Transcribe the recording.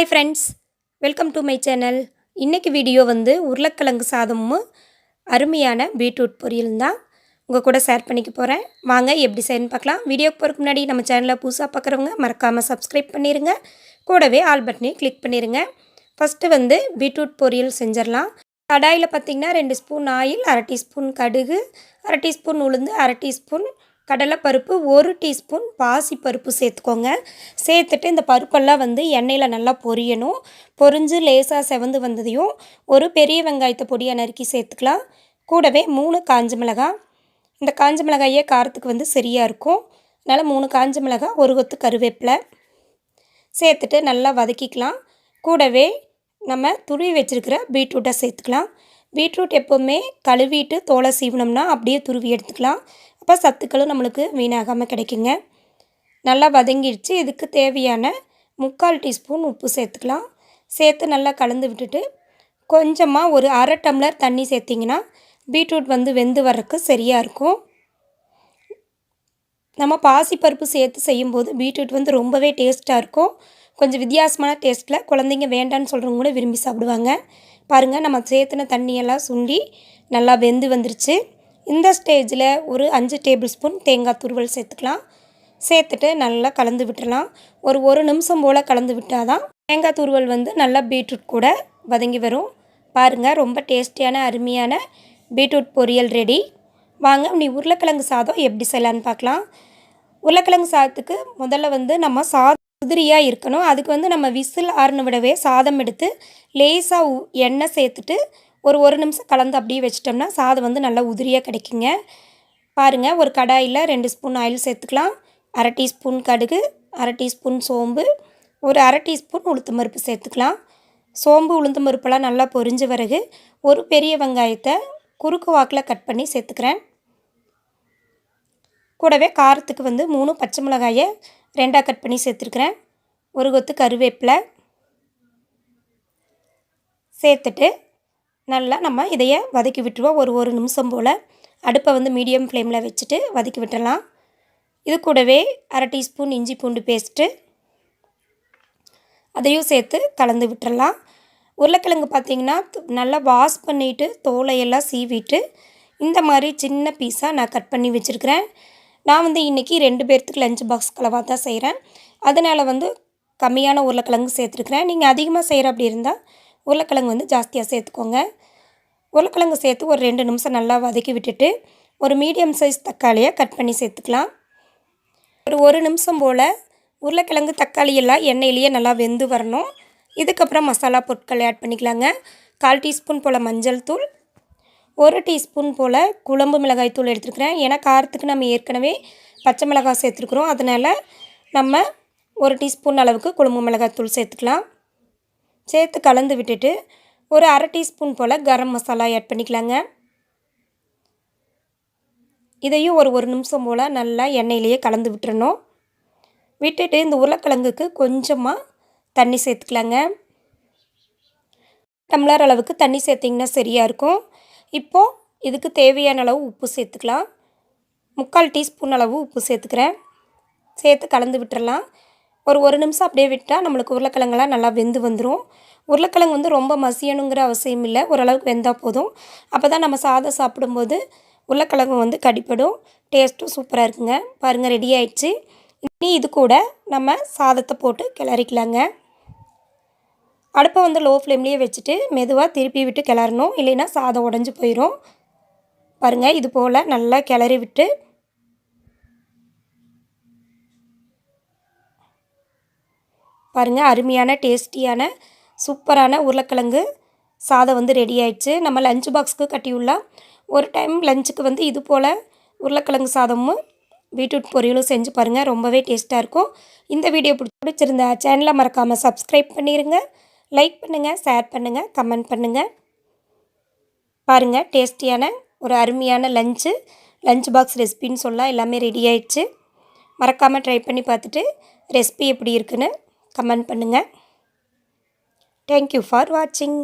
Hi friends welcome to my channel இன்றைக்கி video வந்து உருளைக்கிழங்கு சாதமும் அருமையான பீட்ரூட் பொரியல் தான். உங்கள் கூட ஷேர் பண்ணிக்க போகிறேன் வாங்க எப்படி செய்யணும்னு பார்க்கலாம். வீடியோக்கு போகிறதுக்கு முன்னாடி நம்ம சேனலில் புதுசாக பார்க்குறவங்க மறக்காமல் சப்ஸ்கிரைப் பண்ணிடுங்க கூடவே ஆல் பட்டனையும் கிளிக் பண்ணிடுங்க ஃபஸ்ட்டு வந்து பீட்ரூட் பொரியல் செஞ்சிடலாம். கடாயில் பார்த்திங்கன்னா ரெண்டு ஸ்பூன் ஆயில் அரை டீஸ்பூன் கடுகு அரை டீஸ்பூன் உளுந்து அரை டீஸ்பூன் கடலைப்பருப்பு ஒரு டீஸ்பூன் பாசி பருப்பு சேர்த்துக்கோங்க. சேர்த்துட்டு இந்த பருப்பெல்லாம் வந்து எண்ணெயில் நல்லா பொரியணும். பொரிஞ்சு லேசாக செவந்து வந்ததையும் ஒரு பெரிய வெங்காயத்தை பொடியாக நறுக்கி சேர்த்துக்கலாம். கூடவே மூணு காஞ்ச மிளகாய். இந்த காஞ்ச மிளகாயே காரத்துக்கு வந்து சரியாக இருக்கும். அதனால் மூணு காஞ்ச மிளகாய் ஒரு கொத்து கருவேப்பிலை சேர்த்துட்டு நல்லா வதக்கிக்கலாம். கூடவே நம்ம துருவி வச்சுருக்கிற பீட்ரூட்டை சேர்த்துக்கலாம். பீட்ரூட் எப்போவுமே கழுவிட்டு தோலை சீவினோம்னா அப்படியே துருவி எடுத்துக்கலாம். அப்போ சத்துக்களும் நம்மளுக்கு வீணாகாமல் கிடைக்குங்க. நல்லா வதங்கிடுச்சு. இதுக்கு தேவையான முக்கால் டீஸ்பூன் உப்பு சேர்த்துக்கலாம். சேர்த்து நல்லா கலந்து விட்டுட்டு கொஞ்சமாக ஒரு அரை டம்ளர் தண்ணி சேர்த்திங்கன்னா பீட்ரூட் வந்து வெந்து வர்றதுக்கு சரியாக இருக்கும். நம்ம பாசிப்பருப்பு சேர்த்து செய்யும்போது பீட்ரூட் வந்து ரொம்பவே டேஸ்ட்டாக இருக்கும். கொஞ்சம் வித்தியாசமான டேஸ்ட்டில் குழந்தைங்க வேண்டான்னு சொல்கிறவங்க கூட விரும்பி சாப்பிடுவாங்க. பாருங்கள் நம்ம சேர்த்துன தண்ணியெல்லாம் சுண்டி நல்லா வெந்து வந்துருச்சு. இந்த ஸ்டேஜில் ஒரு அஞ்சு டேபிள் ஸ்பூன் தேங்காய் துருவல் சேர்த்துக்கலாம். சேர்த்துட்டு நல்லா கலந்து விட்டுடலாம் ஒரு ஒரு நிமிஷம் போல் கலந்து விட்டால் தான் தேங்காய் துருவல் வந்து நல்லா பீட்ரூட் கூட வதங்கி வரும். பாருங்கள் ரொம்ப டேஸ்டியான அருமையான பீட்ரூட் பொரியல் ரெடி. வாங்க நீ உருளைக்கிழங்கு சாதம் எப்படி செய்யலான்னு பார்க்கலாம். உருளைக்கிழங்கு சாதத்துக்கு முதல்ல வந்து நம்ம சாதம் உதிரியாக இருக்கணும். அதுக்கு வந்து நம்ம விசில் ஆறுன விடவே சாதம் எடுத்து லேசாக எண்ணெய் சேர்த்துட்டு ஒரு ஒரு நிமிஷம் கலந்து அப்படியே வச்சிட்டோம்னா சாதம் வந்து நல்லா உதிரியாக கிடைக்குங்க. பாருங்கள் ஒரு கடாயில் ரெண்டு ஸ்பூன் ஆயில் சேர்த்துக்கலாம். அரை டீஸ்பூன் கடுகு அரை டீஸ்பூன் சோம்பு ஒரு அரை டீஸ்பூன் உளுத்தம் பருப்பு சேர்த்துக்கலாம். சோம்பு உளுத்தம் பருப்பெல்லாம் நல்லா பொரிஞ்ச பிறகு ஒரு பெரிய வெங்காயத்தை குறுக்கு வாக்கில் கட் பண்ணி சேர்த்துக்கிறேன். கூடவே காரத்துக்கு வந்து மூணு பச்சை மிளகாயை ரெண்டாக கட் பண்ணி சேர்த்துருக்குறேன். ஒரு கொத்து கருவேப்பிலை சேர்த்துட்டு நல்லா நம்ம இதைய வதக்கி விட்டுருவோம். ஒரு ஒரு நிமிஷம் போல் அடுப்பை வந்து மீடியம் ஃப்ளேமில் வச்சுட்டு வதக்கி விட்டுடலாம். இது கூடவே அரை டீஸ்பூன் இஞ்சி பூண்டு பேஸ்ட்டு அதையும் சேர்த்து கலந்து விட்டுடலாம். உருளைக்கிழங்கு பார்த்திங்கன்னா நல்லா வாஷ் பண்ணிவிட்டு தோலையெல்லாம் சீவிட்டு இந்த மாதிரி சின்ன பீஸாக நான் கட் பண்ணி வச்சுருக்கிறேன். நான் வந்து இன்றைக்கி ரெண்டு பேர்த்துக்கு லஞ்ச் பாக்ஸ் கலவாக தான் செய்கிறேன் அதனால் வந்து கம்மியான உருளைக்கிழங்கு சேர்த்துருக்குறேன். நீங்கள் அதிகமாக செய்கிற அப்படி இருந்தால் உருளைக்கிழங்கு வந்து ஜாஸ்தியாக சேர்த்துக்கோங்க. உருளைக்கிழங்கு சேர்த்து ஒரு ரெண்டு நிமிஷம் நல்லா வதக்கி விட்டுட்டு ஒரு மீடியம் சைஸ் தக்காளியை கட் பண்ணி சேர்த்துக்கலாம். ஒரு ஒரு நிமிஷம் போல் உருளைக்கிழங்கு தக்காளி எல்லாம் எண்ணெயிலேயே நல்லா வெந்து வரணும். இதுக்கப்புறம் மசாலா பொருட்கள் ஆட் பண்ணிக்கலாங்க. கால் டீஸ்பூன் போல் மஞ்சள் தூள் ஒரு டீஸ்பூன் போல் குழம்பு மிளகாய் தூள் எடுத்துருக்குறேன். ஏன்னா காரத்துக்கு நம்ம ஏற்கனவே பச்சை மிளகாய் சேர்த்துருக்குறோம். அதனால் நம்ம ஒரு டீஸ்பூன் அளவுக்கு குழம்பு மிளகாய் தூள் சேர்த்துக்கலாம். சேர்த்து கலந்து விட்டுட்டு ஒரு அரை டீஸ்பூன் போல் கரம் மசாலா ஆட் பண்ணிக்கலாங்க. இதையும் ஒரு ஒரு நிமிஷம் போல் நல்லா எண்ணெயிலேயே கலந்து விட்டுறணும். விட்டுட்டு இந்த உருளைக்கிழங்குக்கு கொஞ்சமாக தண்ணி சேர்த்துக்கலாங்க. டம்ளர் அளவுக்கு தண்ணி சேர்த்திங்கன்னா சரியாக இருக்கும். இப்போது இதுக்கு தேவையான அளவு உப்பு சேர்த்துக்கலாம். முக்கால் டீஸ்பூன் அளவு உப்பு சேர்த்துக்கிறேன். சேர்த்து கலந்து விட்டுறலாம். ஒரு ஒரு நிமிஷம் அப்படியே விட்டால் நம்மளுக்கு உருளைக்கிழங்கெல்லாம் நல்லா வெந்து வந்துடும் உருளைக்கிழங்கு வந்து ரொம்ப மசியணுங்கிற அவசியம் இல்லை. ஓரளவுக்கு வெந்தால் போதும். அப்போ தான் நம்ம சாதம் சாப்பிடும்போது உருளைக்கிழங்கு வந்து கடிப்படும். டேஸ்ட்டும் சூப்பராக இருக்குங்க. பாருங்கள் ரெடி ஆயிடுச்சு. இனி இது கூட நம்ம சாதத்தை போட்டு கிளறிக்கலாங்க. அடுப்பை வந்து லோ ஃப்ளேம்லேயே வச்சுட்டு மெதுவாக திருப்பி விட்டு கிளறணும். இல்லைன்னா சாதம் உடஞ்சி போயிடும் பாருங்கள் இது போல் நல்லா கிளறி விட்டு பாருங்கள் அருமையான டேஸ்டியான சூப்பரான உருளைக்கிழங்கு சாதம் வந்து ரெடி ஆயிடுச்சு. நம்ம லஞ்ச் பாக்ஸுக்கு கட்டியுள்ளலாம் ஒரு டைம் லஞ்சுக்கு வந்து இது போல் உருளைக்கிழங்கு சாதமும் பீட்ரூட் பொரியலும் செஞ்சு பாருங்கள் ரொம்பவே டேஸ்ட்டாக இருக்கும். இந்த வீடியோ பிடிச்சி பிடிச்சிருந்தா சேனலை மறக்காமல் சப்ஸ்கிரைப் பண்ணிடுங்க லைக் பண்ணுங்கள் ஷேர் பண்ணுங்கள் கமெண்ட் பண்ணுங்கள் பாருங்கள் டேஸ்டியான ஒரு அருமையான லஞ்சு லஞ்ச் பாக்ஸ் ரெசிபின்னு சொல்லலாம் எல்லாமே ரெடி ஆயிடுச்சு. மறக்காமல் ட்ரை பண்ணி பார்த்துட்டு ரெசிபி எப்படி இருக்குன்னு கமெண்ட் பண்ணுங்கள் தேங்க்யூ ஃபார் வாட்சிங்